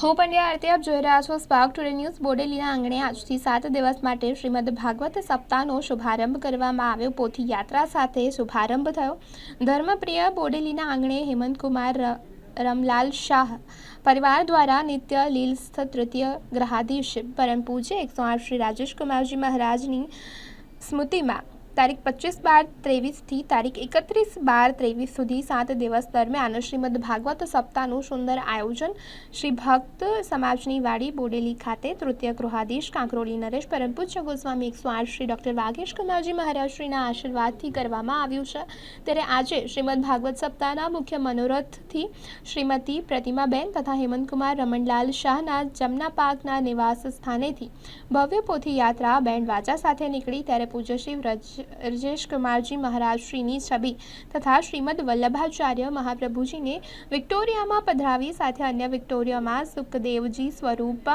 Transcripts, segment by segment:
હું પંડ્યા આરતી આપ જોઈ રહ્યા છો સ્પાર્ક ટુડે ન્યૂઝ બોડેલીના આંગણે આજથી સાત દિવસ માટે શ્રીમદ ભાગવત સપ્તાહનો શુભારંભ કરવામાં આવ્યો. પોથી યાત્રા સાથે શુભારંભ થયો. ધર્મપ્રિય બોડેલીના આંગણે હેમંતકુમાર રમલાલ શાહ પરિવાર દ્વારા નિત્ય લીલસ્થ તૃતીય ગ્રહાધીશ. પરમ પૂજ્ય એકસો આઠ શ્રી રાજેશ કુમારજી મહારાજની સ્મૃતિમાં તારીખ પચીસ બાર ત્રેવીસથી તારીખ એકત્રીસ બાર ત્રેવીસ સુધી સાત દિવસ દરમિયાન શ્રીમદ ભાગવત સપ્તાહનું સુંદર આયોજન શ્રી ભક્ત સમાજની વાડી બોડેલી ખાતે તૃતીય ગૃહાધીશ કાંકરોલી નરેશ પરમ પૂજ્ય ગોસ્વામી એકસો આઠ શ્રી ડૉક્ટર વાગેશ કુમારજી મહારાજશ્રીના આશીર્વાદથી કરવામાં આવ્યું છે. ત્યારે આજે શ્રીમદ ભાગવત સપ્તાહના મુખ્ય મનોરથથી શ્રીમતી પ્રતિમાબેન તથા હેમંતકુમાર રમણલાલ શાહના જમના પાકના નિવાસ સ્થાનેથી ભવ્ય પોથી યાત્રા બેન્ડ વાજા સાથે નીકળી. ત્યારે પૂજ્ય શ્રી વ્રજ રજેશ કુમારજી મહારાજશ્રીની છબી તથા શ્રીમદ વલ્લભાચાર્ય મહાપ્રભુજીને વિક્ટોરિયામાં પધરાવી સાથે અન્ય વિક્ટોરિયામાં સુખદેવજી સ્વરૂપ,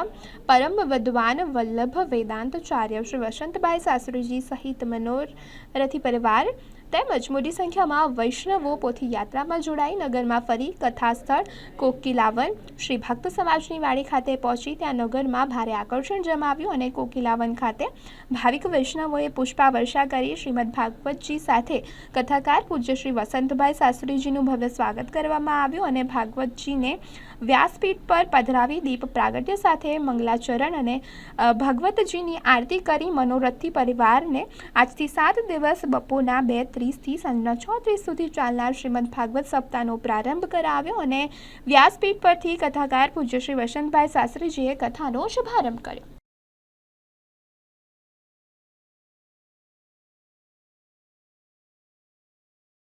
પરમ વિદ્વાન વલ્લભ વેદાંતચાર્ય શ્રી વસંતભાઈ શાસ્ત્રીજી સહિત મનોરથી પરિવાર તેમજ મોટી સંખ્યામાં વૈષ્ણવો પોથી યાત્રામાં જોડાઈ નગરમાં ફરી કથા સ્થળ કોકિલાવન શ્રી ભક્ત સમાજની વાડી ખાતે પહોંચી ત્યાં નગરમાં ભારે આકર્ષણ જમાવ્યું અને કોકિલાવન ખાતે ભાવિક વૈષ્ણવોએ પુષ્પા વર્ષા કરી શ્રીમદ ભાગવતજી સાથે કથાકાર પૂજ્ય શ્રી વસંતભાઈ શાસ્ત્રીજીનું ભવ્ય સ્વાગત કરવામાં આવ્યું અને ભાગવતજીને વ્યાસપીઠ પર પધરાવી દીપ પ્રાગટ્ય સાથે મંગલાચરણ અને ભગવતજીની આરતી કરી મનોરથથી પરિવારને આજથી સાત દિવસ બપોરના બે ત્રીસથી સાંજના છ ત્રીસ સુધી ચાલનાર શ્રીમદ ભાગવત સપ્તાહનો પ્રારંભ કરાવ્યો અને વ્યાસપીઠ પરથી કથાકાર પૂજ્ય શ્રી વસંતભાઈ શાસ્ત્રીજીએ કથાનો શુભારંભ કર્યો.